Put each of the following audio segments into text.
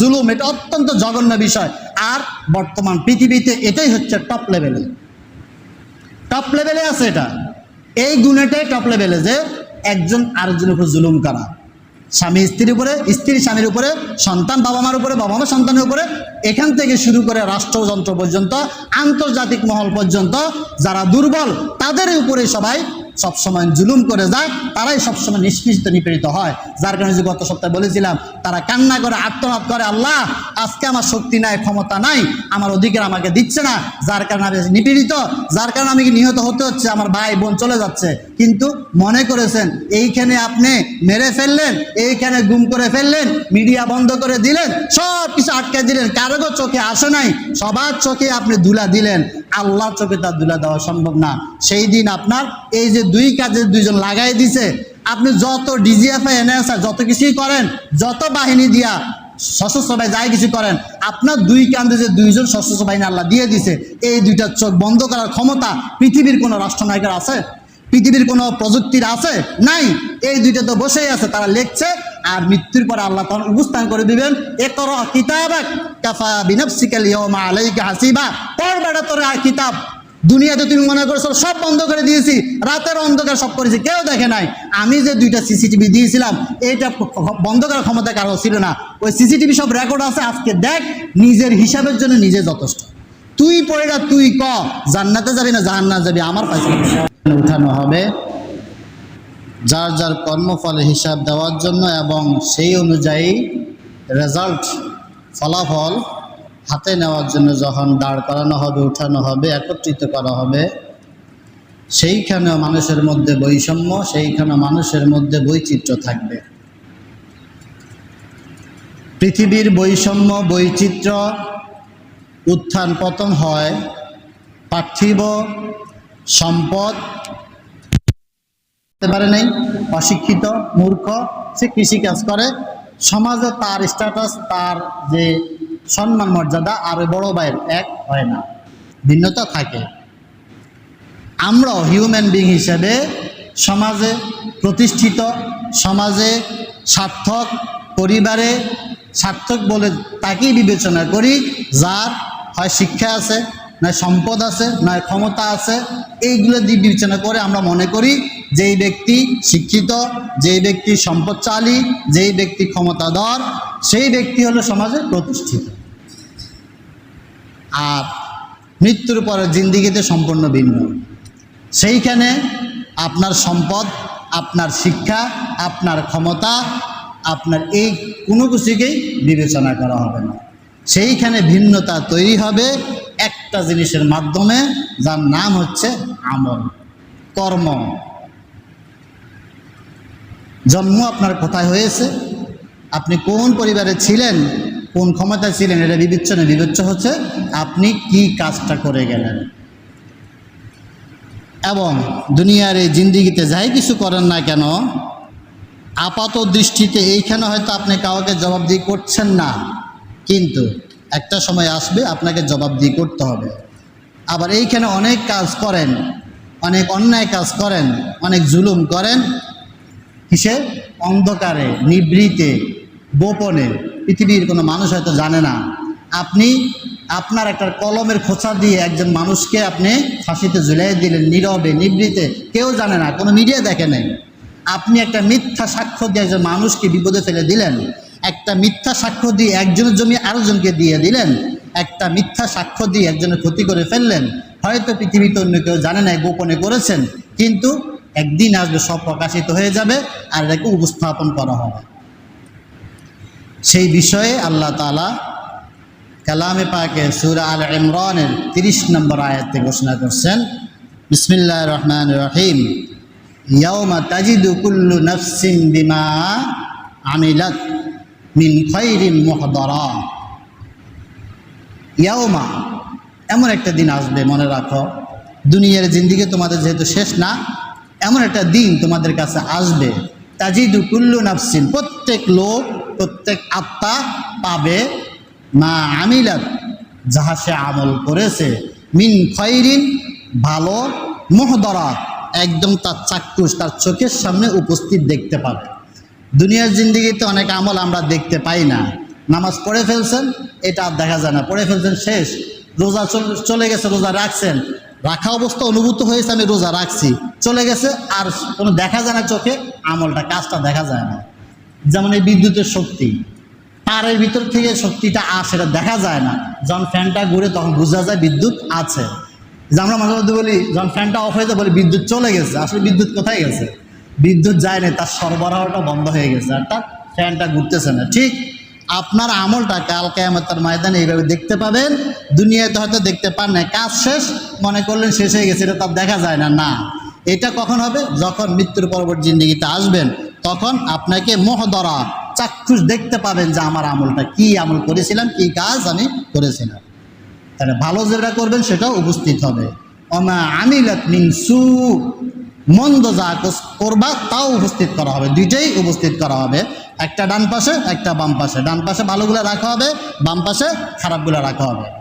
জুলুম, এটা অত্যন্ত জঘন্য বিষয়। আর বর্তমান পৃথিবীতে এটাই হচ্ছে টপ লেভেলে টপ লেভেলে আছে এটা। এই গুণেটাই টপ লেভেলে যে একজন আরেকজনের উপর জুলুম করা। স্বামী স্ত্রীর উপরে, স্ত্রী স্বামীর উপরে, সন্তান বাবা মার উপরে বাবা মা সন্তানের উপরে, এখান থেকে শুরু করে রাষ্ট্রযন্ত্র পর্যন্ত, আন্তর্জাতিক মহল পর্যন্ত যারা দুর্বল, তাদের উপরে সবাই সবসময় জুলুম করে যায়, তারাই সবসময় নিষ্পৃষিত নিপীড়িত হয়। যার কারণে যে গত সপ্তাহে বলেছিলাম, তারা কান্না করে আত্মনাদ করে, আল্লাহ, আজকে আমার শক্তি নাই, ক্ষমতা নাই, আমার অধিকার আমাকে দিচ্ছে না। যার কারণে আমি নিপীড়িত, যার কারণে আমি নিহত হতে হচ্ছে, আমার ভাই বোন চলে যাচ্ছে। কিন্তু মনে করেছেন, এইখানে আপনি মেরে ফেললেন, এইখানে গুম করে ফেললেন, মিডিয়া বন্ধ করে দিলেন সব কিছু আটকে দিলেন, কারও চোখে আসে নাই, সবার চোখে আপনি দুলা দিলেন। আল্লাহ চোখে তার দুলা দেওয়া সম্ভব না। সেই দিন আপনার এই যে দুই কাজে দুইজন লাগাই দিছে, আপনি যত ডিজিএফআই এনএসআই যত কিছুই করেন, যত বাহিনী দিয়া সশস্ত্র যাই কিছু করেন, আপনার দুই কান্দে যে দুইজন সশস্ত্র বাহিনী আল্লাহ দিয়ে দিছে, এই দুইটা চোখ বন্ধ করার ক্ষমতা পৃথিবীর কোনো রাষ্ট্রনায়কের আছে? পৃথিবীর কোনো প্রযুক্তির আছে? নাই। এই দুইটা তো বসেই আছে, তারা লিখছে আর মৃত্যুর পর আল্লাহ তখন উপস্থান করে দিবেন এ কর কিতাব কাফা বিনফসিকাল ইয়াউমা আলাইকা হাসিবা। তোর কিতাব। দুনিয়াতে তুমি মনে করছ, সব বন্ধ করে দিয়েছি, রাতের অন্ধকার সব করেছি, কেউ দেখে নাই। আমি যে দুইটা সিসিটিভি দিয়েছিলাম, এইটা বন্ধ করার ক্ষমতা কারও ছিল না। ওই সিসিটিভি সব রেকর্ড আছে, আজকে দেখ, নিজের হিসাবের জন্য নিজে যথেষ্ট। তুই পড়ে তুই ক, জান্নাতে যাবি না জাহান্নাতে যাবি, আমার পয়সা উঠানো হবে। যার যার কর্মফলের হিসাব দেওয়ার জন্য এবং সেই অনুযায়ী রেজাল্ট ফলাফল হাতে নেওয়ার জন্য যখন দাঁড় করানো হবে, উঠানো হবে, একত্রিত করা হবে, সেইখানেও মানুষের মধ্যে বৈষম্য সেইখানে মানুষের মধ্যে বৈচিত্র্য থাকবে। পৃথিবীর বৈষম্য, বৈচিত্র্য উত্থান পতন হয় পার্থিব সম্পদ হতে পারে নাই, অশিক্ষিত, মূর্খ, সে কৃষিকাজ করে। সমাজে তার স্ট্যাটাস তার যে সম্মান, মর্যাদা, আর বড় ভাইয়ের এক হয় না। ভিন্নতা থাকে। আমরাও হিউম্যান বিং হিসেবে সমাজে প্রতিষ্ঠিত, সমাজে সার্থক, পরিবারে সার্থক বলে তাকেই বিবেচনা করি, যার হয় শিক্ষা আছে। নয় সম্পদ আছে নয় ক্ষমতা আছে, এইগুলো দিয়ে বিবেচনা করে আমরা মনে করি যেই ব্যক্তি শিক্ষিত, যেই ব্যক্তি সম্পদশালী, যেই ব্যক্তি ক্ষমতাধর, সেই ব্যক্তি হলো সমাজে প্রতিষ্ঠিত। আর মৃত্যুর পরে জিন্দিগিতে সম্পূর্ণ ভিন্ন। সেইখানে আপনার সম্পদ, আপনার শিক্ষা, আপনার ক্ষমতা, আপনার এই কোনো কিছুকেই বিবেচনা করা হবে না। সেইখানে ভিন্নতা তৈরি হবে একটা জিনিসের মাধ্যমে, যার নাম হচ্ছে আমল, কর্ম। জন্ম আপনার কোথায় হয়েছে? আপনি কোন পরিবারে ছিলেন? কোন ক্ষমতায় ছিলেন? এটা বিবেচনা, বিবেচ্য হচ্ছে আপনি কি কাজটা করে গেলেন। এবং দুনিয়ার এই জিন্দিগিতে যাই কিছু করেন না কেন, আপাত দৃষ্টিতে এইখানে হয়তো আপনি কাউকে জবাবদিহি করছেন না। কিন্তু একটা সময় আসবে আপনাকে জবাবদিহি করতে হবে। আবার এইখানে অনেক কাজ করেন, অনেক অন্যায় কাজ করেন, অনেক জুলুম করেন, কিসে? অন্ধকারে নিবৃতে গোপনে। পৃথিবীর কোনো মানুষ হয়তো জানে না। আপনি আপনার একটা কলমের খোঁচা দিয়ে একজন মানুষকে আপনি ফাঁসিতে ঝুলাই দিলেন, নীরবে নিবৃতে কেউ জানে না, কোনো মিডিয়া দেখে নেই। আপনি একটা মিথ্যা সাক্ষ্য দিয়ে একজন মানুষকে বিপদে ফেলে দিলেন। একটা মিথ্যা সাক্ষ্য দিয়ে একজনের জমি আরেকজনকে দিয়ে দিলেন। একটা মিথ্যা সাক্ষ্য দিয়ে একজনের ক্ষতি করে ফেললেন। হয়তো পৃথিবীতে অন্য কেউ জানে না গোপনে করেছেন। কিন্তু একদিন আসবে, সব প্রকাশিত হয়ে যাবে আর এটাকে উপস্থাপন করা হবে। সেই বিষয়ে আল্লাহ তালা কালামে পাকে সুরা আল ইমরানের তিরিশ নম্বর আয়াতে ঘোষণা করছেন বিসমিল্লাহ রহমান রহিম। ইয়াউমা তাজিদু কুল্লু নফসিন বিমা আমিলাত। মিন খৈরিন মুহদরা। ইয়াউমা, এমন একটা দিন আসবে, মনে রাখো। দুনিয়ার জিন্দিগি তোমাদের যেহেতু শেষ না, এমন একটা দিন তোমাদের কাছে আসবে। তাজিদু কুল্লু নাফসিন, প্রত্যেক লোক, প্রত্যেক আত্মা পাবে মা আমিলাত, যাহা সে আমল করেছে। মিন খৈরিন ভালো মোহদরা, একদম তার চাক্ষুষ, তার চোখের সামনে উপস্থিত দেখতে পাবে। দুনিয়ার জিন্দিগিতে অনেক আমল আমরা দেখতে পাই না। নামাজ পড়ে ফেলছেন, এটা আর দেখা যায় না। পড়ে ফেলছেন, শেষ। রোজা চল- গেছে, রোজা রাখছেন। রাখা অবস্থা অনুভূত হয়েছে, আমি রোজা রাখছি। চলে গেছে, আর কোনো দেখা যায় না চোখে, আমলটা, কাজটা দেখা যায় না। যেমন এই বিদ্যুতের শক্তি। তারের ভিতর থেকে শক্তিটা আসে, এটা দেখা যায় না। যখন ফ্যানটা ঘুরে, তখন বোঝা যায় বিদ্যুৎ আছে। যে আমরা মাঝে মধ্যে বলি, যখন ফ্যানটা অফ হয়ে যায়, বলি, বিদ্যুৎ চলে গেছে। আসলে বিদ্যুৎ কোথায় গেছে? বিদ্যুৎ যায় না তার সরবরাহটা বন্ধ হয়ে গেছে তার ফ্যানটা ঘুরতেছে না। ঠিক আপনার আমলটা কাল কেয়ামতের ময়দানে এইভাবে দেখতে পাবেন, দুনিয়াতে হয়তো দেখতে পান না কাজ শেষ, মনে করলেন শেষ হয়ে গেছে, এটা তার দেখা যায় না না। এটা কখন হবে? যখন মৃত্যুর পরবর্তী জিন্দগিতে আসবেন, তখন আপনাকে মোহদরা, চাক্ষুষ দেখতে পাবেন যে আমার আমলটা কি আমল করেছিলাম, কি কাজ আমি করেছিলাম। তাহলে ভালো যেটা করবেন, সেটাও উপস্থিত হবে। অমা আমিলাত মিন সু মন্দ যা করবা, তাও উপস্থিত করা হবে। দুইটাই উপস্থিত করা হবে। একটা ডান পাশে, একটা বাম পাশে। ডান পাশে ভালোগুলো রাখা হবে, বাম পাশে খারাপগুলো রাখা হবে।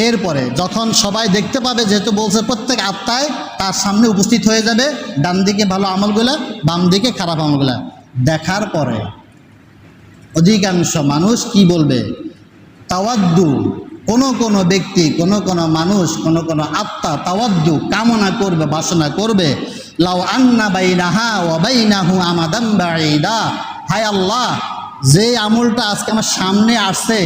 এরপরে, যখন সবাই দেখতে পাবে, যেহেতু বলছে প্রত্যেক আত্মায় তার সামনে উপস্থিত হয়ে যাবে, ডান দিকে ভালো আমলগুলা, বাম দিকে খারাপ আমলগুলা। দেখার পরে, অধিকাংশ মানুষ কি বলবে? তাওয়াদ্দু। কোনো কোনো ব্যক্তি, কোনো কোনো মানুষ, কোনো কোনো আত্মা তাওয়াদ্দু কামনা করবে, বাসনা করবে, লাউ আন্না বাইনাহা ওয়া বাইনাহু আমাদাম বাঈদা। হায় আল্লাহ, যে আমলটা আজকে আমার সামনে আসছে,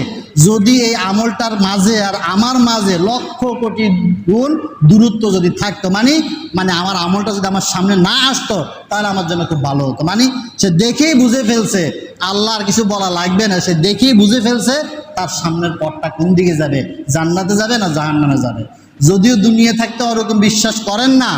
যদি এই আমলটার মাঝে আর আমার মাঝে লক্ষ কোটি গুণ দূরত্ব যদি থাকতো মানে মানে আমার আমলটা যদি আমার সামনে না আসতো, তাহলে আমার জন্য খুব ভালো হতো। মানে সে দেখেই বুঝে ফেলছে, আল্লাহ আর কিছু বলা লাগবে না, সে দেখেই বুঝে ফেলছে তার সামনের পথটা কোন দিকে যাবে? জান্নাতে যাবে না জাহান্নামে যাবে? যদিও দুনিয়া থাকতে ওরকম বিশ্বাস করেন না,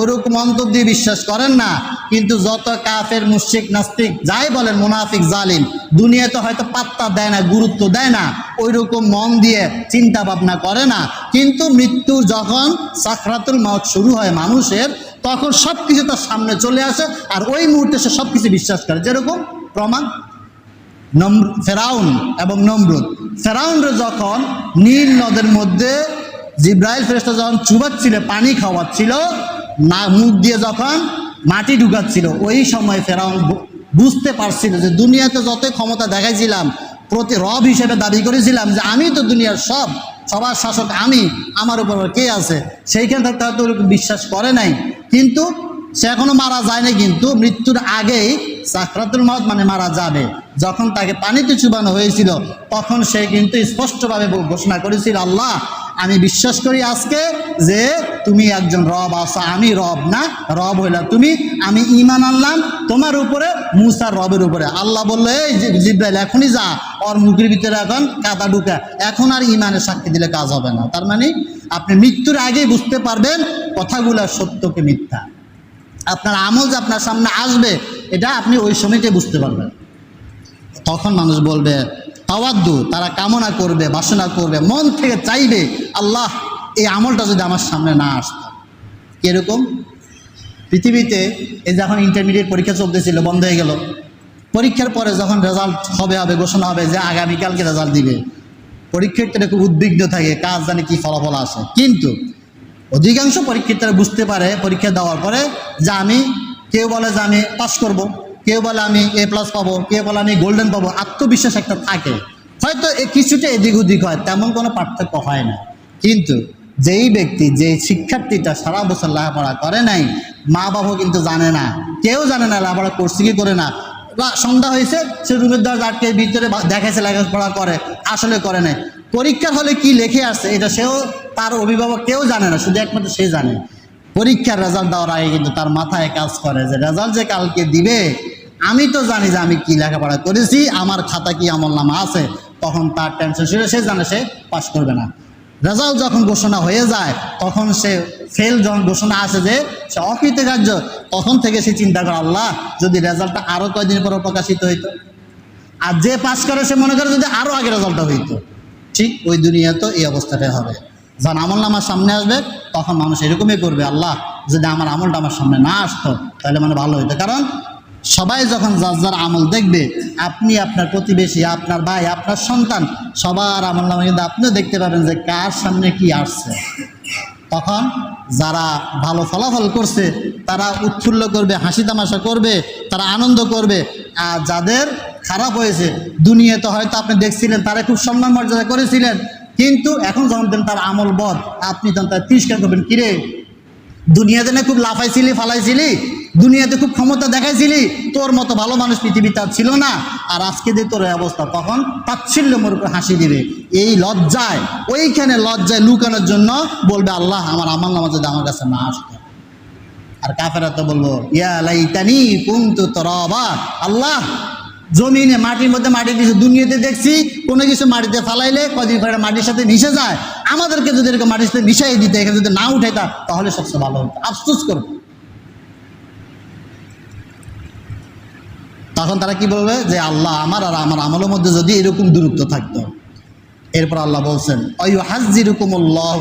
ওরকম অন্তর দিয়ে বিশ্বাস করেন না, কিন্তু যত কাফের মুশিক নাস্তিক, যাই বলেন, মুনাফিক, জালিম দুনিয়াতে হয়তো পাত্তা দেয় না, গুরুত্ব দেয় না ওই রকম মন দিয়ে চিন্তা ভাবনা করে না। কিন্তু মৃত্যু যখন সাকরাতুল মাউত শুরু হয় মানুষের, তখন সব কিছু তার সামনে চলে আসে, আর ওই মুহূর্তে সে সব কিছু বিশ্বাস করে। যেরকম প্রমাণ ফেরাউন এবং নমরুদ। ফেরাউনরে যখন নীল নদের মধ্যে জিব্রাইল ফেরেস্তা যখন চুবাচ্ছিল, পানি খাওয়াচ্ছিল, না, মুখ দিয়ে যখন মাটি ঢুকাচ্ছিল, ওই সময় ফেরাউন বুঝতে পারছিল যে দুনিয়াতে যত ক্ষমতা দেখাইছিলাম, প্রতি রব হিসেবে দাবি করেছিলাম যে আমি তো দুনিয়ার সব, সবার শাসক আমি, আমার উপর কে আছে? সেইখান থাকতে হয়তো ওরকম বিশ্বাস করে নাই। কিন্তু সে এখনও মারা যায়নি কিন্তু মৃত্যুর আগেই সাকরাতুল মত মানে মারা যাবে। যখন তাকে পানিতে চুবানো হয়েছিল, তখন সে কিন্তু স্পষ্টভাবে ঘোষণা করেছিল, আল্লাহ, আমি বিশ্বাস করি আজকে যে তুমি একজন রব আসো আমি রব না, রব হইলা তুমি, আমি ইমান আনলাম তোমার উপরে, মুসার রবের উপরে। আল্লাহ বলল, এই জিব্রাইল, এখনই যা, ওর মুখের ভিতরে এখন কাদা ঢুকা, এখন আর ইমানের সাক্ষী দিলে কাজ হবে না। তার মানে আপনি মৃত্যুর আগেই বুঝতে পারবেন কথাগুলো সত্যকে মিথ্যা। আপনার আমল যে আপনার সামনে আসবে, এটা আপনি ওই সময়তে বুঝতে পারবেন। তখন মানুষ বলবে, তাওয়াদ্দু, তারা কামনা করবে, বাসনা করবে, মন থেকে চাইবে, আল্লাহ, এই আমলটা যদি আমার সামনে না আসত। কীরকম? পৃথিবীতে এই যখন ইন্টারমিডিয়েট পরীক্ষা চলতেছিল, বন্ধ হয়ে গেল। পরীক্ষার পরে যখন রেজাল্ট হবে হবে, ঘোষণা হবে যে আগামীকালকে রেজাল্ট দিবে। পরীক্ষার্থীরা খুব উদ্বিগ্ন থাকে, কাজ জানে কি ফলাফল আসে। কিন্তু অধিকাংশ পরীক্ষার্থীরা বুঝতে পারে পরীক্ষা দেওয়ার পরে যে আমি, কেউ বলে যে আমি পাস করব, কেউ বলে আমি এ প্লাস পাবো, কেউ বলে আমি গোল্ডেন পাবো, আত্মবিশ্বাস একটা থাকে। হয়তো এ কিছুটা এদিক ওদিক হয়, তেমন কোনো পার্থক্য হয় না। কিন্তু যেই ব্যক্তি যে শিক্ষার্থীটা সারা বছর লেখাপড়া করে নাই, মা বাবাও কিন্তু জানে না, কেউ জানে না লেখাপড়া করছে কি করে না। সন্ধ্যা হয়েছে, সে রুমের দরজা আটকে ভিতরে দেখাইছে লেখাপড়া করে, আসলে করে নাই। পরীক্ষার হলে কি লেখে আসছে, এটা সেও তার অভিভাবক কেউ জানে না, শুধু একমাত্র সে জানে। পরীক্ষার রেজাল্ট দেওয়ার আগে কিন্তু তার মাথায় কাজ করে যে রেজাল্ট যে কালকে দিবে, আমি তো জানি যে আমি কি লেখাপড়া করেছি, আমার খাতা কি আমল নামা আছে, তখন তার টেনশন ছিল সে জানে, সে পাশ করবে না। রেজাল্ট যখন ঘোষণা হয়ে যায়, তখন সে ফেল যখন ঘোষণা আসে যে, সে অকৃতকার্য তখন থেকে সে চিন্তা করে, আল্লাহ, যদি রেজাল্টটা আরও কয়দিন পর প্রকাশিত হইতো? আর যে পাস করে, সে মনে করে যদি আরও আগে রেজাল্টটা হইতো। ঠিক ওই দুনিয়াতেও এই অবস্থাটাই হবে। যখন আমল আমার সামনে আসবে, তখন মানুষ এরকমই করবে, আল্লাহ, যদি আমার আমলটা আমার সামনে না আসতো, তাহলে মানে ভালো হইতো। কারণ সবাই যখন যার যার আমল দেখবে, আপনি আপনার প্রতিবেশী, আপনার ভাই, আপনার সন্তান, সবার আমল নামে কিন্তু আপনিও দেখতে পাবেন যে কার সামনে কি আসছে। তখন যারা ভালো ফলাফল করছে, তারা উৎফুল্ল করবে, হাসি তামাশা করবে, তারা আনন্দ করবে। আর যাদের খারাপ হয়েছে দুনিয়াতে হয়তো আপনি দেখছিলেন, তারা খুব সম্মান মর্যাদা করেছিলেন। কিন্তু এখন যখন দেন তার আমল বধ আপনি তখন তার তিরস্কার করবেন, কিরে, দুনিয়াতে না খুব লাফাইছিলি, ফালাইছিলি? দুনিয়াতে খুব ক্ষমতা দেখাইছিলি, তোর মতো ভালো মানুষ পৃথিবীতে ছিল না। আর আজকে যে তোর অবস্থা তখন তাচ্ছিল্য মোর উপর হাসি দিবে। এই লজ্জায়, ওইখানে লজ্জায় লুকানোর জন্য বলবে, আল্লাহ, আমার আমার নামাজ যদি আমার কাছে না আসতো। আর কাফেরা তো বলব, ইয়া লাইতানি কুনতু তরাবা। আল্লাহ, জমিনে মাটির মধ্যে মাটি কিছু দুনিয়াতে দেখছি, কোনো কিছু মাটিতে ফালাইলে কদিন পরে মাটির সাথে মিশে যায়। আমাদেরকে যদি এরকম মাটির সাথে মিশাই দিতে, এখানে যদি না উঠাইতা, তাহলে সবচেয়ে ভালো হতো। আফসোস করব তখন তারা কি বলবে? যে আল্লাহ আমার আর আমার আমলের মধ্যে যদি এরকম দূরত্ব থাকতো। এরপর আল্লাহ বলছেন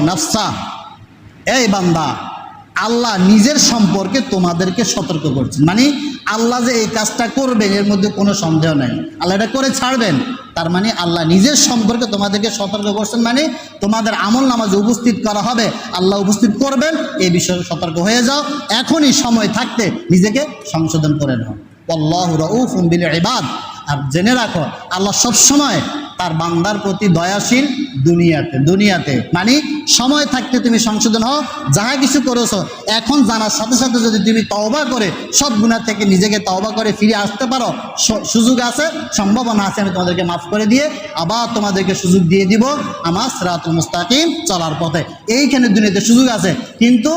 নাফসা। এই বান্দা, আল্লাহ নিজের সম্পর্কে তোমাদেরকে সতর্ক করছেন। মানে আল্লাহ যে এই কাজটা করবেন, এর মধ্যে কোনো সন্দেহ নেই। আল্লাহ এটা করে ছাড়বেন। তার মানে আল্লাহ নিজের সম্পর্কে তোমাদেরকে সতর্ক করছেন মানে তোমাদের আমল নামাজে উপস্থিত করা হবে। আল্লাহ উপস্থিত করবেন, এই বিষয়ে সতর্ক হয়ে যাও। এখনই সময় থাকতে নিজেকে সংশোধন করে নাও। আল্লাহ রাউফুম বিল ইবাদ। আর জেনে রাখো আল্লাহ সবসময় তার বান্দার প্রতি দয়াশীল দুনিয়াতে দুনিয়াতে। মানে সময় থাকতে তুমি সংশোধন হও, যাহা কিছু করেছ, এখন জানার সাথে সাথে যদি তুমি তওবা করে, সব গুণার থেকে নিজেকে তওবা করে ফিরে আসতে পারো সুযোগ আছে, সম্ভাবনা আছে, আমি তোমাদেরকে মাফ করে দিয়ে আবার তোমাদেরকে সুযোগ দিয়ে দিব আমার সিরাতুল মুস্তাকিম চলার পথে। এইখানে দুনিয়াতে সুযোগ আছে, কিন্তু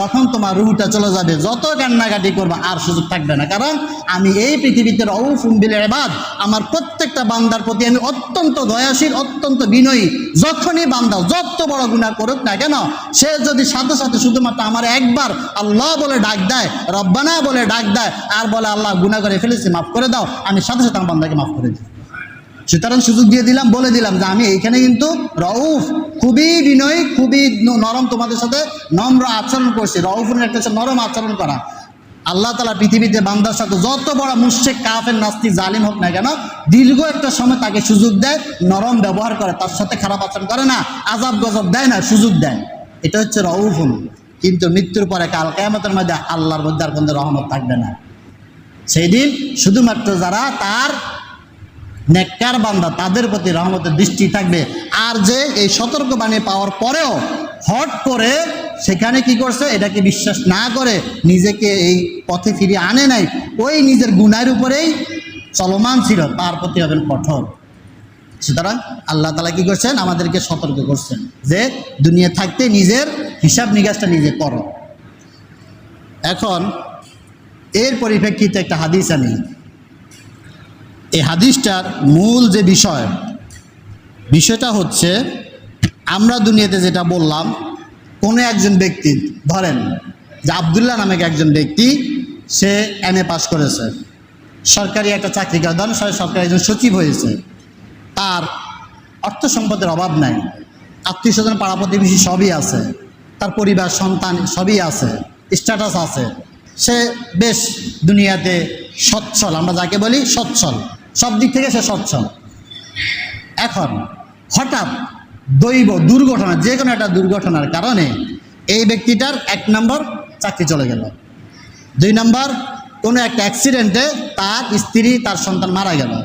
যখন তোমার রুহটা চলে যাবে, যত কান্নাকাটি করবে, আর সুযোগ থাকবে না। কারণ আমি এই পৃথিবীতে রউফুম বিল ইবাদ, আমার প্রত্যেকটা বান্দার প্রতি আমি অত্যন্ত দয়াশীল, অত্যন্ত বিনয়ী, যখনই বান্দা যত বড় গুনাহ করুক না কেন, সে যদি সাথে সাথে শুধুমাত্র আমার একবার আল্লাহ বলে ডাক দেয়, রব্বানা বলে ডাক দেয়, আর বলে আল্লাহ গুনাহ করে ফেলেছি, মাফ করে দাও, আমি সাথে সাথে আমার বান্দাকে মাফ করে দিই সুতরাং সুযোগ দিয়ে দিলাম, বলে দিলাম যে আমি এইখানে কিন্তু রউফ, খুবই বিনয়ী, খুবই নরম তোমাদের সাথে নম্র আচরণ করছি। রউফের একটা নরম আচরণ করা। আল্লাহ তালা পৃথিবীতে বান্দার সাথে যত বড় মুশেক কাফের নাস্তি জালিম হোক না কেন, দীর্ঘ একটা সময় তাকে সুযোগ দেয়, নরম ব্যবহার করে, তার সাথে খারাপ আচরণ করে না, আজাব গজব দেয় না, সুযোগ দেয়। এটা হচ্ছে রউফুন কিন্তু মৃত্যুর পরে কাল কেয়ামতের মধ্যে আল্লাহর মধ্যে আর কোনো রহমত থাকবে না। সেই দিন শুধুমাত্র যারা তার নেককার বান্দা, তাদের প্রতি রহমতের দৃষ্টি থাকবে। আর যে এই সতর্কবাণী পাওয়ার পরেও হট করে সেখানে কি করছে? এটাকে বিশ্বাস না করে নিজেকে এই পথে ফিরিয়ে আনে নাই। ওই নিজের গুনার উপরেই চলমান ছিল, তার প্রতি হবেন কঠোর। সুতরাং আল্লাহ তালা কি করছেন? আমাদেরকে সতর্ক করছেন যে দুনিয়া থাকতে নিজের হিসাব নিকাশটা নিজে করো। এখন এর পরিপ্রেক্ষিতে একটা হাদিস আনি এই হাদিসটার মূল যে বিষয়, বিষয়টা হচ্ছে আমরা দুনিয়াতে যেটা বললাম, কোনো একজন ব্যক্তি, ধরেন যে আবদুল্লাহ নামে একজন ব্যক্তি, সে এম এ পাস করেছে। সরকারি একটা চাকরি করে, ধরেন সরকারি একজন সচিব হয়েছে। তার অর্থ সম্পদের অভাব নাই। আত্মীয় স্বজন পাড়া প্রতিবেশী সবই আছে। তার পরিবার, সন্তান সবই আছে। স্ট্যাটাস আছে। সে বেশ দুনিয়াতে সচ্ছল, আমরা যাকে বলি সচ্ছল। সব দিক থেকে সে সচ্ছল। এখন হঠাৎ দৈব দুর্ঘটনা, যে কোনো একটা দুর্ঘটনার কারণে এই ব্যক্তিটার এক নম্বর চাকরি চলে গেল। দুই নম্বর, কোনো একটা অ্যাক্সিডেন্টে তার স্ত্রী, তার সন্তান মারা গেল।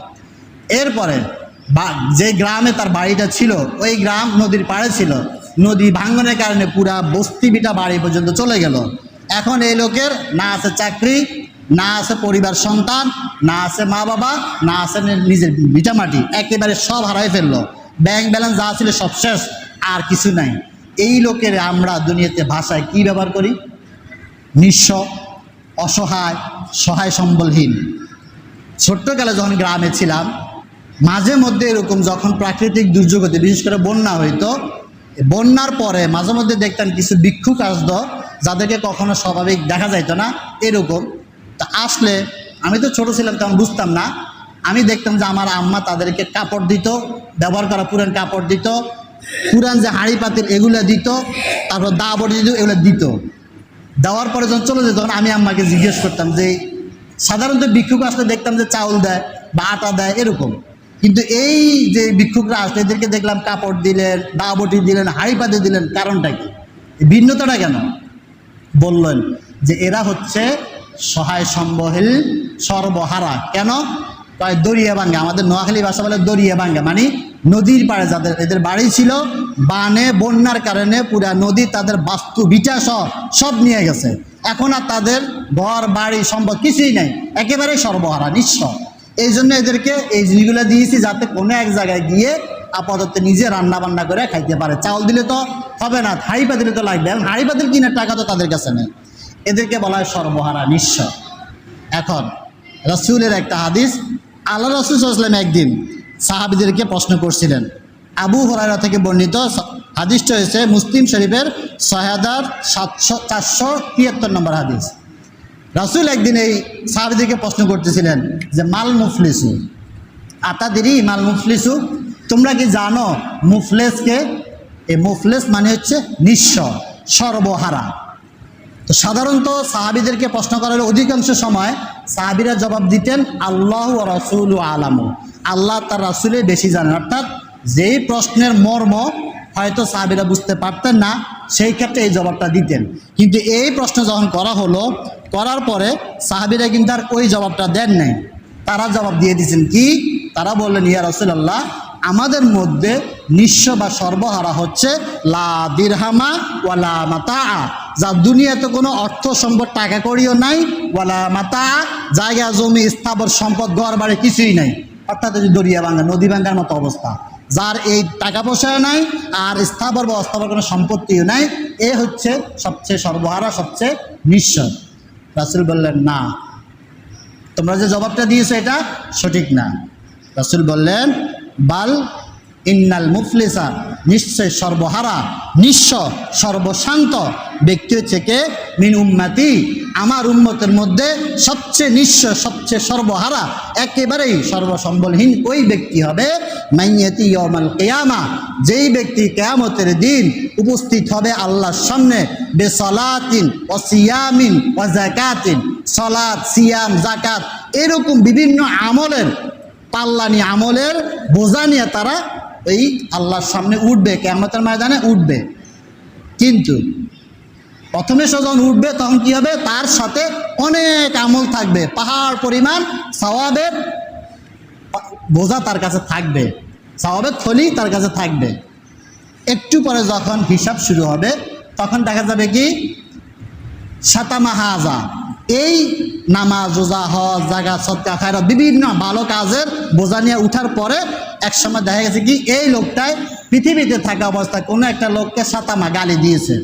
এরপরে বা- যে গ্রামে তার বাড়িটা ছিল, ওই গ্রাম নদীর পাড়ে ছিল। নদী ভাঙ্গনের কারণে পুরা বস্তি বিটা বাড়ি পর্যন্ত চলে গেল। এখন এই লোকের না আছে চাকরি, না আছে পরিবার সন্তান, না আছে মা বাবা, না আছে নিজের ভিটামাটি, একেবারে সব হারাই ফেলল। ব্যাংক ব্যালেন্স যা ছিল সব শেষ, আর কিছু নাই। এই লোকের আমরা দুনিয়াতে ভাষায় কি ব্যবহার করি? নিঃস্ব অসহায়, সহায় সম্বলহীন। ছোট্টকালে যখন গ্রামে ছিলাম, মাঝে মধ্যে এরকম যখন প্রাকৃতিক দুর্যোগ হতো, বিশেষ করে বন্যা হইতো, বন্যার পরে মাঝে মধ্যে দেখতাম কিছু ভিক্ষুক আসতো, যাদেরকে কখনো স্বাভাবিক দেখা যাইতো না, এরকম। তা আসলে আমি তো ছোট ছিলাম, তখন বুঝতাম না আমি দেখতাম যে আমার আম্মা তাদেরকে কাপড় দিত, ব্যবহার করা পুরান কাপড় দিত, পুরান যে হাঁড়ি পাতিল এগুলো দিত, তারপর দা বড়ি দিত, এগুলো দিত। দেওয়ার পরে যখন চলে যেত, তখন আমি আম্মাকে জিজ্ঞেস করতাম যে, সাধারণত ভিক্ষুক আসলে দেখতাম যে চাউল দেয় বা আটা দেয়, এরকম। কিন্তু এই যে ভিক্ষুকরা আসলে এদেরকে দেখলাম কাপড় দিলেন দাবটি দিলেন, হাঁড়ি পাতি দিলেন, কারণটা কি? ভিন্নতাটা কেন? বললেন যে এরা হচ্ছে সহায় সম্বহীন সর্বহারা। কেন? কয় দরিয়া ভাঙ্গা? আমাদের নোয়াখালী ভাষা বলে দরিয়া ভাঙ্গা। মানে নদীর পাড়ে যাদের, এদের বাড়ি ছিল, বানে বন্যার কারণে পুরা নদী তাদের বাস্তু বিটা সহ সব নিয়ে গেছে। এখন আর তাদের ঘর, বাড়ি, সম্পদ কিছুই নাই। একেবারে সর্বহারা, নিঃস্ব। এই জন্য এদেরকে এই জিনিসগুলো দিয়েছি যাতে কোনো এক জায়গায় গিয়ে আপাতত নিজে রান্না বান্না করে খাইতে পারে। চাউল দিলে তো হবে না, হাড়ি পাতিলে তো লাগবে। এখন হাড়ি পাতিল কিনার টাকা তো তাদের কাছে নেই। এদেরকে বলা হয় সর্বহারা, নিঃস্ব। এখন রসুলের একটা হাদিস আল্লাহ রসুল একদিন সাহাবিদেরকে প্রশ্ন করছিলেন, আবু হরাইরা থেকে বর্ণিত হাদিসটা হয়েছে মুসলিম শরীফের ছয় হাজার সাতশো, চারশো তিয়াত্তর নম্বর হাদিস। রাসুল একদিন এই সাহাবিদেরকে প্রশ্ন করতেছিলেন যে, মাল মুফলিসু? আতাদিরি মাল মুফলিসু? তোমরা কি জানো মুফলেসকে? এই মুফলেস মানে হচ্ছে নিঃস্ব, সর্বহারা। তো সাধারণত সাহাবিদেরকে প্রশ্ন করার অধিকাংশ সময় সাহাবিরা জবাব দিতেন, আল্লাহ রসুল আলামু। আল্লাহ তার রাসুলে বেশি জানেন। অর্থাৎ যেই প্রশ্নের মর্ম হয়তো সাহাবিরা বুঝতে পারতেন না, সেই ক্ষেত্রে এই জবাবটা দিতেন। কিন্তু এই প্রশ্ন যখন করা হলো, করার পরে সাহাবিরা কিন্তু আর ওই জবাবটা দেন নাই। তারা জবাব দিয়ে দিয়েছেন কি? তারা বললেন, ইয়া রসুল্লাহ আমাদের মধ্যে নিঃস্ব বা সর্বহারা হচ্ছে লা দিরহামা ওয়ালা মাতা যা দুনিয়াতে কোনো অর্থ সম্পদ টাকা করিও নাই, ওয়ালা মাতা, জায়গা, জমি, স্থাবর সম্পদ, ঘর বাড়ি কিছুই নাই। অর্থাৎ দরিয়া ভাঙ্গা নদী ভাঙ্গার মতো অবস্থা। যার এই টাকা পয়সাও নাই, আর স্থাবর বা অস্থাবর কোনো সম্পত্তিও নাই, এ হচ্ছে সবচেয়ে সর্বহারা, সবচেয়ে নিঃস্ব। রাসুল বললেন, না। তোমরা যে জবাবটা দিয়েছ এটা সঠিক না। রাসুল বললেন, বাল ইন্নাল মুফলিসা নিশ্চয় সর্বহারা, নিঃস্ব, সর্বশান্ত ব্যক্তি হচ্ছে কে? মিন উম্মাতি। আমার উন্মতের মধ্যে সবচেয়ে নিঃস্ব, সবচেয়ে সর্বহারা, একেবারেই সর্বসম্বলহীন ওই ব্যক্তি হবে মাইয়াতি ইয়মাল কেয়ামা। যেই ব্যক্তি কেয়ামতের দিন উপস্থিত হবে আল্লাহর সামনে বেসলাতিন ও সিয়ামিন ও জাকাতিন সলাৎ, সিয়াম জাকাত এরকম বিভিন্ন আমলের, পাল্লানি আমলের বোঝা নিয়ে তারা এই আল্লাহর সামনে উঠবে কেমতের ময়দানে উঠবে। কিন্তু প্রথমে যখন উঠবে, তখন কি হবে? তার সাথে অনেক আমল থাকবে। পাহাড় পরিমাণ, সওয়াবের বোঝা তার কাছে থাকবে। সওয়াবের থলি তার কাছে থাকবে। একটু পরে যখন হিসাব শুরু হবে, তখন দেখা যাবে কি? সাতামাহাজা এই নামাজ, রোজা, হজ জাগা সৎকা খায়রা বিভিন্ন ভালো কাজের বোঝা নিয়ে উঠার পরে একসময় দেখা গেছে কি এই লোকটাই পৃথিবীতে থাকা অবস্থায় কোনো একটা লোককে সাতামা গালি দিয়েছে,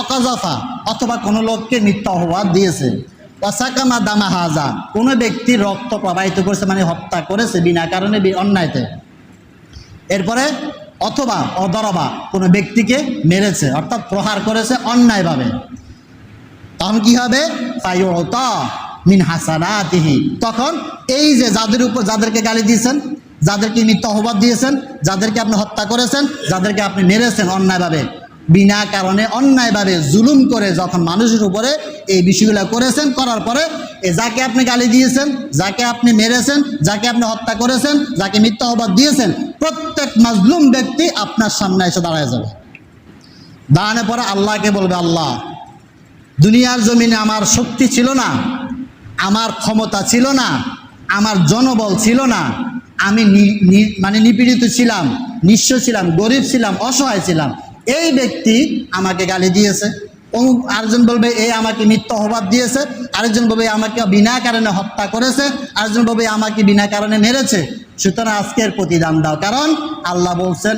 অকাজাফা অথবা কোনো লোককে নিত্য অপবাদ দিয়েছে। অসাকামা দামা হাজা, কোনো ব্যক্তি রক্ত প্রবাহিত করেছে মানে হত্যা করেছে বিনা কারণে অন্যায়তে। এরপরে অথবা অদরবা কোনো ব্যক্তিকে মেরেছে, অর্থাৎ প্রহার করেছে অন্যায়ভাবে। তখন কি হবে? মিন হাসানাতিহি। তখন এই যে যাদের উপর যাদেরকে গালি দিয়েছেন, যাদেরকে মিথ্যা অপবাদ দিয়েছেন, যাদেরকে আপনি হত্যা করেছেন, যাদেরকে আপনি মেরেছেন অন্যায়ভাবে, বিনা কারণে অন্যায়ভাবে জুলুম করে যখন মানুষের উপরে এই বিষয়গুলো করেছেন, করার পরে যাকে আপনি গালি দিয়েছেন, যাকে আপনি মেরেছেন, যাকে আপনি হত্যা করেছেন, যাকে মিথ্যা অপবাদ দিয়েছেন, প্রত্যেক মাজলুম ব্যক্তি আপনার সামনে এসে দাঁড়ায় যাবে। দাঁড়ানোর পরে আল্লাহকে বলবে, আল্লাহ দুনিয়ার জমিনে আমার শক্তি ছিল না, আমার ক্ষমতা ছিল না, আমার জনবল ছিল না। আমি মানে নিপীড়িত ছিলাম, নিঃস্ব ছিলাম, গরিব ছিলাম, অসহায় ছিলাম। এই ব্যক্তি আমাকে গালি দিয়েছে। অমুক আরেকজন বলবে, এ আমাকে মিথ্যা অপবাদ দিয়েছে। আরেকজন বলবে আমাকে বিনা কারণে হত্যা করেছে। আরেকজন বলবে আমাকে বিনা কারণে মেরেছে। সুতরাং আজকের প্রতিদান দাও। কারণ আল্লাহ বলছেন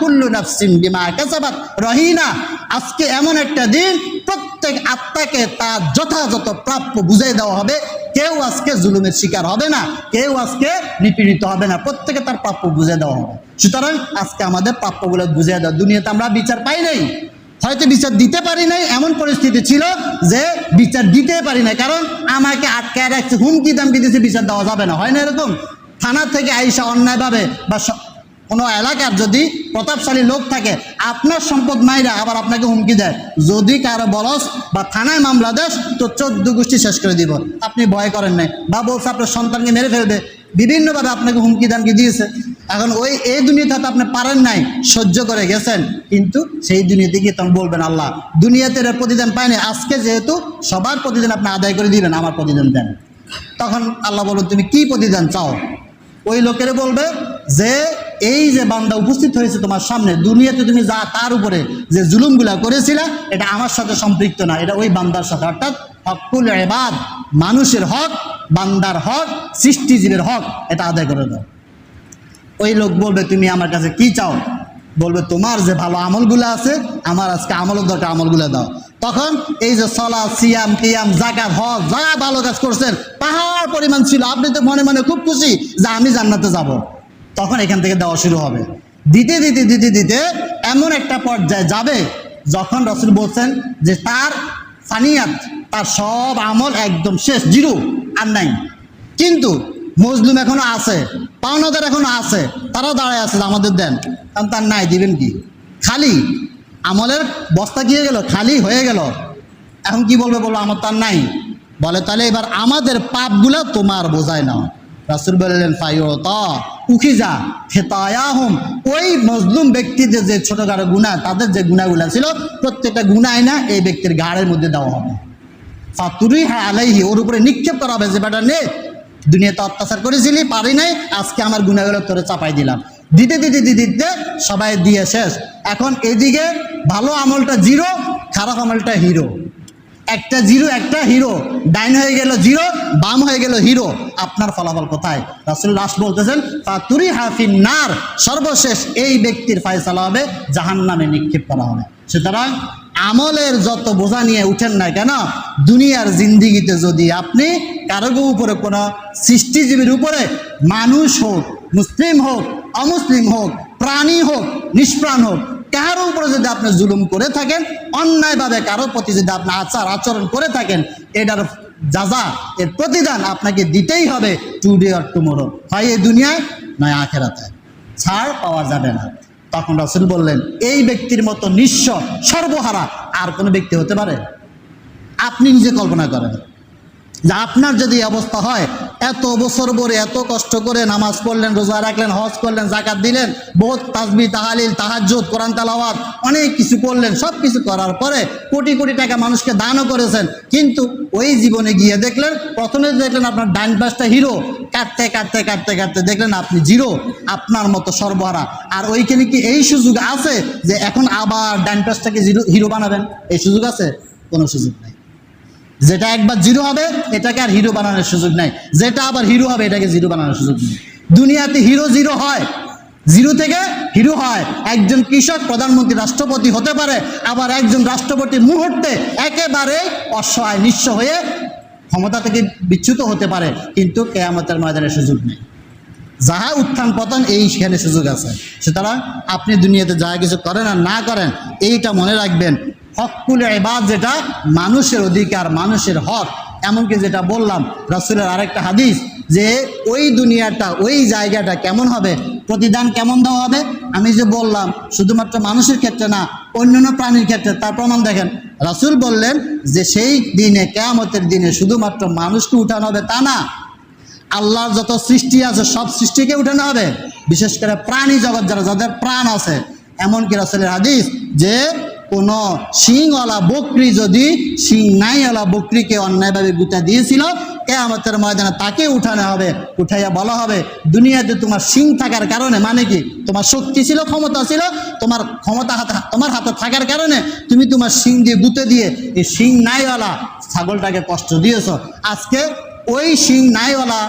কুল্লু রহিনা, আজকে এমন একটা দিন, প্রত্যেক আত্মাকে তার যথাযথ প্রাপ্য বুঝাই দেওয়া হবে। কেউ আজকে জুলুমের শিকার হবে না, কেউ আজকে নিপীড়িত হবে না, প্রত্যেকে তার প্রাপ্য বুঝে দেওয়া হবে। সুতরাং আজকে আমাদের প্রাপ্যগুলো বুঝে দেওয়া দুনিয়াতে আমরা বিচার পাই নাই। হয়তো বিচার দিতে পারি নাই, এমন পরিস্থিতি ছিল যে বিচার দিতে পারি নাই। কারণ আমাকে আটকায় রাখছে, হুমকি দামকি দিয়েছে বিচার দেওয়া যাবে না। হয় না এরকম? থানা থেকে আইসা অন্যায়ভাবে বা কোনো এলাকার যদি প্রতাপশালী লোক থাকে, আপনার সম্পদ মাইরা আবার আপনাকে হুমকি দেয়। যদি কারও বলস বা থানায় মামলা দেশ তো চোদ্দ গোষ্ঠী শেষ করে দিব। আপনি ভয় করেন নাই। বা বলছে আপনার সন্তানকে মেরে ফেলবে। বিভিন্নভাবে আপনাকে হুমকি দামকি দিয়েছে। এখন ওই, এই দুনিয়াতে তো আপনি পারেন নাই, সহ্য করে গেছেন। কিন্তু সেই দুনিয়াতে গিয়ে তখন বলবেন, আল্লাহ, দুনিয়াতে প্রতিদান পায়নি আজকে যেহেতু সবার প্রতিদিন আপনি আদায় করে দিবেন, আমার প্রতিদান দেন। তখন আল্লাহ বলবে তুমি কি প্রতিদান চাও? ওই লোকের বলবে যে, এই যে বান্দা উপস্থিত হয়েছে তোমার সামনে, দুনিয়াতে তুমি যা তার উপরে যে জুলুমগুলা করেছিলে, এটা আমার সাথে সম্পৃক্ত না। এটা ওই বান্দার সাথে। অর্থাৎ হকুল এবাদ মানুষের হক, বান্দার হক, সৃষ্টিজীবের হক, এটা আদায় করে দাও। ওই লোক বলবে, তুমি আমার কাছে কি চাও? বলবে, তোমার যে ভালো আমলগুলো আছে, আমার আজকে আমলের দরকার আমলগুলো দাও। তখন এই যে সলা সিয়াম, কিয়াম জাকাত হজ, যা ভালো কাজ করছেন, পাহাড় পরিমাণ ছিল। আপনি তো মনে মনে খুব খুশি যে আমি জান্নাতে যাব। তখন এখান থেকে দেওয়া শুরু হবে। দিতে দিতে দিতে দিতে এমন একটা পর্যায়ে যাবে, যখন রসুল বলছেন যে তার ফানিয়াত তার সব আমল একদম শেষ, জিরো, আর নাই। কিন্তু মজলুম এখনও আছে, পাওনাদার এখনও আছে, তারাও দাঁড়ায় আছে আমাদের দেন। কারণ তার নাই, দিবেন কি? খালি আমলের বস্তা কি হয়ে গেল? খালি হয়ে গেল। এখন কি বলবে বলব আমার তার নাই। বলে, তাহলে এবার আমাদের পাপগুলা তোমার বোঝায় নাও। রাসুল বললেন ফাইওতা উখি যা খেতায়া হোম ওই মজলুম ব্যক্তিদের যে ছোটখাটো গুণা, তাদের যে গুণাগুলা ছিল, প্রত্যেকটা গুণায় না এই ব্যক্তির গাড়ের মধ্যে দেওয়া হবে। ফাতুরি হ্যাঁ আলাইহি, ওর উপরে নিক্ষেপ করা হবে যে বেটা নে। দুনিয়াতে অত্যাচার করেছিলি, পারি নাই, আজকে আমার গুণাগুলো তোরে চাপাই দিলাম। দিতে দিতে দিতে দিতে সবাই দিয়ে শেষ। এখন এদিকে ভালো আমলটা জিরো, খারাপ আমলটা হিরো। একটা জিরো, একটা হিরো। ডাইন হয়ে গেল জিরো, বাম হয়ে গেল হিরো। আপনার ফলাফল কোথায়? রাসুল লাস্ট বলতেছেন ফাতুরি হাফিন নার সর্বশেষ এই ব্যক্তির ফায়সালা হবে জাহান নামে নিক্ষেপ করা হবে। সুতরাং আমলের যত বোঝা নিয়ে উঠেন না কেন, দুনিয়ার জিন্দিগিতে যদি আপনি কারোর উপরে কোনো সৃষ্টিজীবীর উপরে মানুষ হোক, মুসলিম হোক, অমুসলিম হোক, প্রাণী হোক, নিষ্প্রাণ হোক, কারও উপরে যদি আপনি জুলুম করে থাকেন, অন্যায়ভাবে কারোর প্রতি যদি আপনি আচার আচরণ করে থাকেন, এটার যাজা, এর প্রতিদান আপনাকে দিতেই হবে টুডে অর টুমোরো হয় এই দুনিয়ায়, নয় আখেরাতে। ছাড় পাওয়া যাবে না। তখন রাসুল বললেন, এই ব্যক্তির মতো নিঃস্ব, সর্বহারা আর কোনো ব্যক্তি হতে পারে? আপনি নিজে কল্পনা করেন। যে আপনার যদি অবস্থা হয়, এত বছর পরে এত কষ্ট করে নামাজ পড়লেন, রোজা রাখলেন, হজ করলেন জাকাত দিলেন বহুত তাজবি তাহালিল, তাহাজ্জুদ, কোরআন, তালাওয়াত, অনেক কিছু করলেন সব কিছু করার পরে কোটি কোটি টাকা মানুষকে দানও করেছেন। কিন্তু ওই জীবনে গিয়ে দেখলেন, প্রথমে দেখলেন আপনার ডাইন পাশটা হিরো কাটতে কাটতে কাটতে কাটতে দেখলেন আপনি জিরো, আপনার মতো সর্বহারা। আর ওইখানে কি এই সুযোগ আছে যে এখন আবার ডাইন পাশটাকে জিরো, হিরো বানাবেন? এই সুযোগ আছে? কোনো সুযোগ নেই। যেটা একবার জিরো হবে, এটাকে আর হিরো বানানোর সুযোগ নাই। যেটা আবার হিরো হবে, এটাকে জিরো বানানোর সুযোগ নেই। দুনিয়াতে হিরো জিরো হয়। জিরো থেকে হিরো হয়। একজন কৃষক, প্রধানমন্ত্রী, রাষ্ট্রপতি হতে পারে, আবার একজন রাষ্ট্রপতি মুহূর্তে একেবারে অসহায়, নিঃস্ব হয়ে ক্ষমতা থেকে বিচ্যুত হতে পারে, কিন্তু কেয়ামতের ময়দানের সুযোগ নেই। যাহা উত্থান পতন, এই সেখানে সুযোগ আছে। সুতরাং আপনি দুনিয়াতে যা কিছু করেন আর না করেন, এইটা মনে রাখবেন হকুল এবাদ যেটা মানুষের অধিকার, মানুষের হক। এমনকি যেটা বললাম, রসুলের আরেকটা হাদিস যে ওই দুনিয়াটা, ওই জায়গাটা কেমন হবে? প্রতিদান কেমন দেওয়া হবে? আমি যে বললাম, শুধুমাত্র মানুষের ক্ষেত্রে না, অন্যান্য প্রাণীর ক্ষেত্রে তার প্রমাণ দেখেন। রাসুল বললেন যে সেই দিনে, কেয়ামতের দিনে শুধুমাত্র মানুষকে উঠানো হবে তা না, আল্লাহর যত সৃষ্টি আছে সব সৃষ্টিকে উঠানো হবে। বিশেষ করে প্রাণী জগৎ যারা, যাদের প্রাণ আছে। এমনকি রাসুলের হাদিস যে কোন শিংওয়ালা বকরি যদি শিং নাইওয়ালা বকরিকে অন্যায়ভাবে গুতা দিয়েছিল, কেয়ামতের ময়দানে তাকে উঠানো হবে, উঠাইয়া বলা হবে, দুনিয়াতে তোমার শিং থাকার কারণে মানে কি? তোমার শক্তি ছিল, ক্ষমতা ছিল, তোমার ক্ষমতা হাতে, তোমার হাতে থাকার কারণে তুমি তোমার শিং দিয়ে গুতে দিয়ে এই শিং নাইওয়ালা ছাগলটাকে কষ্ট দিয়েছ। আজকে ওই শিং নাইওয়ালা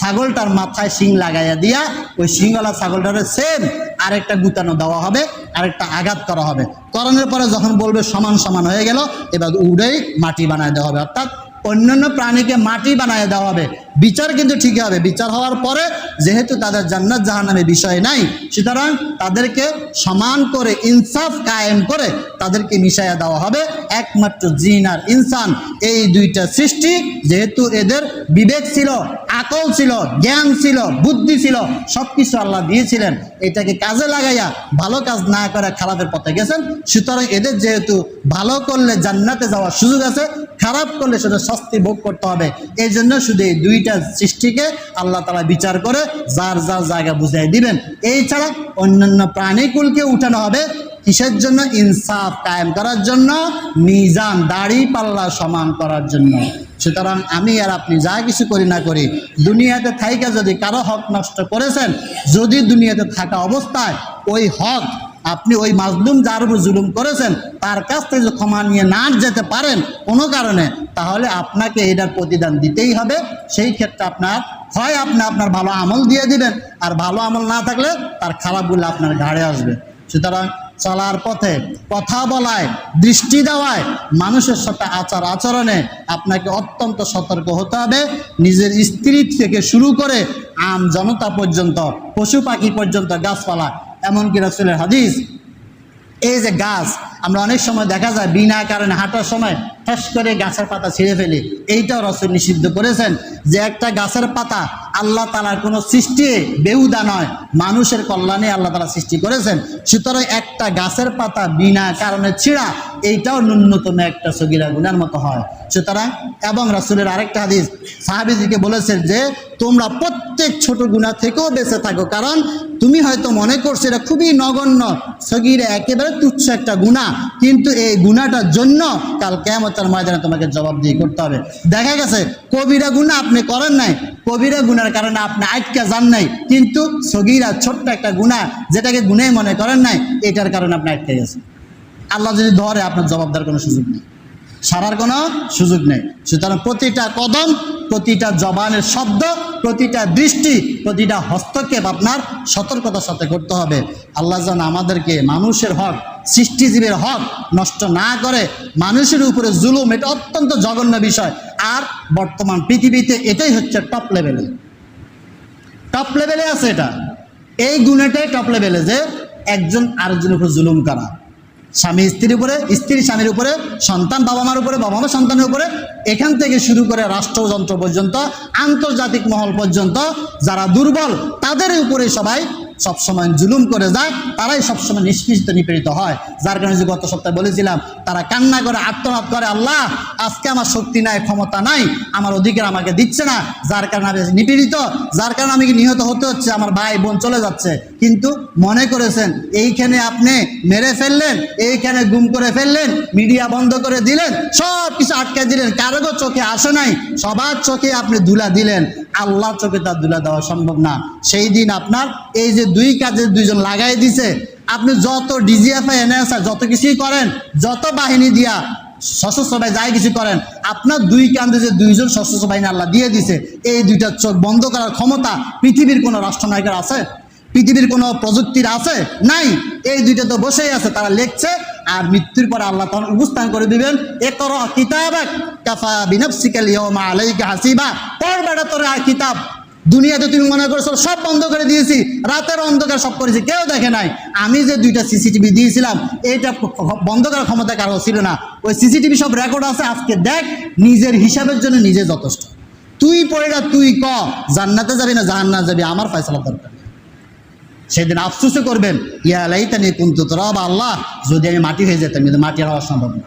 ছাগলটার মাথায় শিং লাগাইয়া দিয়া, ওই শিংওয়ালা ছাগলটারে সেম আরেকটা গুতানো দেওয়া হবে, আরেকটা আঘাত করা হবে। করানোর পরে যখন বলবে সমান সমান হয়ে গেল, এবার উড়েই মাটি বানায় দেওয়া হবে। অর্থাৎ অন্যান্য প্রাণীকে মাটি বানায় দেওয়া হবে। বিচার কিন্তু ঠিকই হবে। বিচার হওয়ার পরে যেহেতু তাদের জান্নাত জাহান্নামে বিষয় নাই, সুতরাং তাদেরকে সমান করে ইনসাফ কায়েম করে তাদেরকে মিশাইয়া দেওয়া হবে। একমাত্র জিন আর ইনসান এই দুইটা সৃষ্টি। যেহেতু এদের বিবেক ছিল, আকল ছিল, জ্ঞান ছিল, বুদ্ধি ছিল সব কিছু আল্লাহ দিয়েছিলেন। এটাকে কাজে লাগাইয়া ভালো কাজ না করে খারাপের পথে গেছেন। সুতরাং এদের যেহেতু ভালো করলে জান্নাতে যাওয়ার সুযোগ আছে, খারাপ করলে সেটা শাস্তি ভোগ করতে হবে। এই জন্য শুধু এই দুইটা সৃষ্টিকে আল্লাহ তালা বিচার করে, যার যার জায়গা বুঝাই দিবেন। এই ছাড়া অন্যান্য প্রাণীকুলকে উঠানো হবে কিসের জন্য? ইনসাফ কায়েম করার জন্য, মিজান, দাড়ি পাল্লা সমান করার জন্য। সুতরাং আমি আর আপনি যা কিছু করি না করি, দুনিয়াতে থাইকা যদি কারও হক নষ্ট করেছেন, যদি দুনিয়াতে থাকা অবস্থায় ওই হক আপনি ওই মাজলুম যার উপর জুলুম করেছেন, তার কাছ থেকে ক্ষমা নিয়ে না যেতে পারেন কোনো কারণে, তাহলে আপনাকে এটার প্রতিদান দিতেই হবে। সেই ক্ষেত্রে আপনার হয় আপনি আপনার ভালো আমল দিয়ে দিবেন, আর ভালো আমল না থাকলে তার খারাপগুলো আপনার ঘাড়ে আসবে। সুতরাং চলার পথে কথা বলায়, দৃষ্টি দেওয়ায়, মানুষের সাথে আচার আচরণে আপনাকে অত্যন্ত সতর্ক হতে হবে। নিজের স্ত্রী থেকে শুরু করে আম জনতা পর্যন্ত, পশু পাখি পর্যন্ত গাছপালা এমনকি রাসুলের হাদিস এই যে গাছ আমরা অনেক সময় দেখা যায় বিনা কারণে হাঁটার সময় ঠাস করে গাছের পাতা ছিঁড়ে ফেলি। এইটাও রসুল নিষিদ্ধ করেছেন যে একটা গাছের পাতা আল্লাহ তালার কোনো সৃষ্টি বেহুদা নয়, মানুষের কল্যাণে আল্লাহ তালা সৃষ্টি করেছেন। সুতরাং একটা গাছের পাতা বিনা কারণে ছিঁড়া, এইটাও ন্যূনতম একটা সগিরা গুনার মতো হয়। সুতরাং, এবং রাসুলের আরেকটা হাদিস, সাহাবিজিকে বলেছেন যে, তোমরা প্রত্যেক ছোট গুণা থেকেও বেঁচে থাকো, কারণ তুমি হয়তো মনে করছ এটা খুবই নগণ্য, সগিরা একেবারে তুচ্ছ একটা গুণা কিন্তু এই গুণাটার জন্য কাল কেমতার ময়দানে তোমাকে জবাব দিয়ে করতে হবে। দেখা গেছে, কবিরা গুণা আপনি করেন নাই, কবিরা গুনার কারণে আপনি আটকে যান নাই, কিন্তু সগিরা ছোট্ট একটা গুণা যেটাকে গুণে মনে করেন নাই, এটার কারণে আপনি আটকে গেছেন। আল্লাহ যদি ধরে, আপনার জবাব দেওয়ার কোনো সুযোগ নেই। সারার কোনো সুযোগ নেই। সুতরাং প্রতিটা কদম, প্রতিটা জবানের শব্দ, প্রতিটা দৃষ্টি, প্রতিটা হস্তক্ষেপ আপনার সতর্কতার সাথে করতে হবে। আল্লাহ যেন আমাদেরকে, মানুষের হক সৃষ্টিজীবের হক নষ্ট না করে মানুষের উপরে জুলুম, এটা অত্যন্ত জঘন্য বিষয়। আর বর্তমান পৃথিবীতে এটাই হচ্ছে টপ লেভেলে টপ লেভেলে আছে এটা। এই গুণেটাই টপ লেভেলে যে একজন আরেকজনের উপর জুলুম করা। স্বামী স্ত্রীর উপরে, স্ত্রী স্বামীর উপরে, সন্তান বাবা মার উপরে বাবা মা সন্তানের উপরে, এখান থেকে শুরু করে রাষ্ট্রযন্ত্র পর্যন্ত, আন্তর্জাতিক মহল পর্যন্ত যারা দুর্বল, তাদের উপরে সবাই সবসময় জুলুম করে যায়, তারাই সবসময় নিষ্পৃষিত, নিপীড়িত হয়। যার কারণে যে গত সপ্তাহে বলেছিলাম, তারা কান্না করে আত্মনাদ করে, আল্লাহ, আজকে আমার শক্তি নাই, ক্ষমতা নাই, আমার অধিকার আমাকে দিচ্ছে না। যার কারণে আমি নিপীড়িত, যার কারণে আমি নিহত হতে হচ্ছে, আমার ভাই বোন চলে যাচ্ছে। কিন্তু মনে করেছেন, এইখানে আপনি মেরে ফেললেন, এইখানে গুম করে ফেললেন, মিডিয়া বন্ধ করে দিলেন সব কিছু আটকে দিলেন, কারও চোখে আসে নাই, সবার চোখে আপনি ধুলা দিলেন। আল্লাহ চোখে তার দুলা দেওয়া সম্ভব না। সেই দিন আপনার এই যে দুই কাজে দুইজন লাগাই দিছে, আপনি যত ডিজিএফআই এনএসআই যত কিছুই করেন, যত বাহিনী দিয়া সশস্ত্র বাহিনী যাই কিছু করেন, আপনার দুই কান্দে যে দুইজন সশস্ত্র বাহিনী আল্লাহ দিয়ে দিছে, এই দুইটা চোখ বন্ধ করার ক্ষমতা পৃথিবীর কোনো রাষ্ট্রনায়কের আছে? পৃথিবীর কোনো প্রযুক্তির আছে? নাই। এই দুইটা তো বসেই আছে, তারা লিখছে আর মৃত্যুর পরে আল্লাহ তখন উপস্থান করে দিবেন এ কর আলাইকা হাসিবা। তোর কিতাব। দুনিয়াতে তুমি মনে করছ, সব বন্ধ করে দিয়েছি, রাতের অন্ধকার সব করেছি, কেউ দেখে নাই। আমি যে দুইটা সিসিটিভি দিয়েছিলাম, এইটা বন্ধ করার ক্ষমতা কারও ছিল না। ওই সিসিটিভি সব রেকর্ড আছে, আজকে দেখ, নিজের হিসাবের জন্য নিজে যথেষ্ট। তুই পড়ে তুই ক, জান্নাতে যাবি না জাহান্নাত যাবি, আমার ফয়সালা দরকার। সেদিন আফসুসে করবেন, ইয়া লাইতানি কুন্তু তরাব আল্লাহ, যদি আমি মাটি হয়ে যেতাম, কিন্তু মাটি হওয়া সম্ভব না।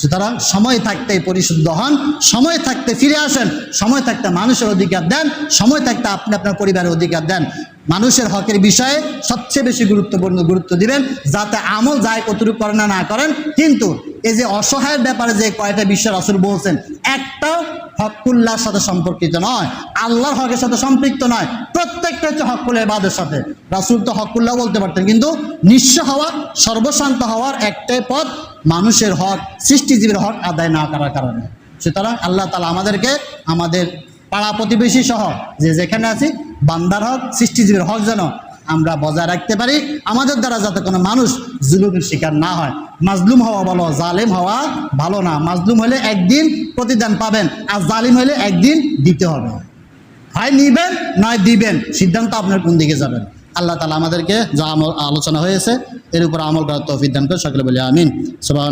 সুতরাং সময় থাকতে পরিশুদ্ধ হন, সময় থাকতে ফিরে আসেন, সময় থাকতে মানুষের অধিকার দেন, সময় থাকতে আপনি আপনার পরিবারের অধিকার দেন। মানুষের হকের বিষয়ে সবচেয়ে বেশি গুরুত্বপূর্ণ গুরুত্ব দিবেন, যাতে আমল যায় কতটুকু করেন না করেন। কিন্তু এই যে অসহায়ের ব্যাপারে যে কয়টা বিষয় রাসুল বলছেন একটাও হকুল্লাহর সাথে সম্পর্কিত নয়, আল্লাহর হকের সাথে সম্পৃক্ত নয়, প্রত্যেকটা হচ্ছে হকুল এবাদের সাথে। রাসুল তো হকুল্লাহ বলতে পারতেন, কিন্তু নিঃস্ব হওয়া, সর্বশান্ত হওয়ার একটাই পথ মানুষের হক, সৃষ্টিজীবীর হক আদায় না করার কারণে। সুতরাং আল্লাহ তালা আমাদেরকে, আমাদের পাড়া প্রতিবেশী সহ যে যেখানে আছি বান্দার হক, সৃষ্টিজীবীর হক যেন আমরা বজায় রাখতে পারি। আমাদের দ্বারা যাতে কোনো মানুষ জুলুমের শিকার না হয়। মাজলুম হওয়া বলো জালেম হওয়া ভালো না। মাজলুম হলে একদিন প্রতিদান পাবেন, আর জালিম হলে একদিন দিতে হবে। হয় নিবেন, নয় দিবেন। সিদ্ধান্ত আপনার কোন দিকে যাবেন আল্লাহ তালা আমাদেরকে যা আলোচনা হয়েছে, এর উপর আমল করার তৌফিক দান করে সকলে বলি আমিন। সুবাহ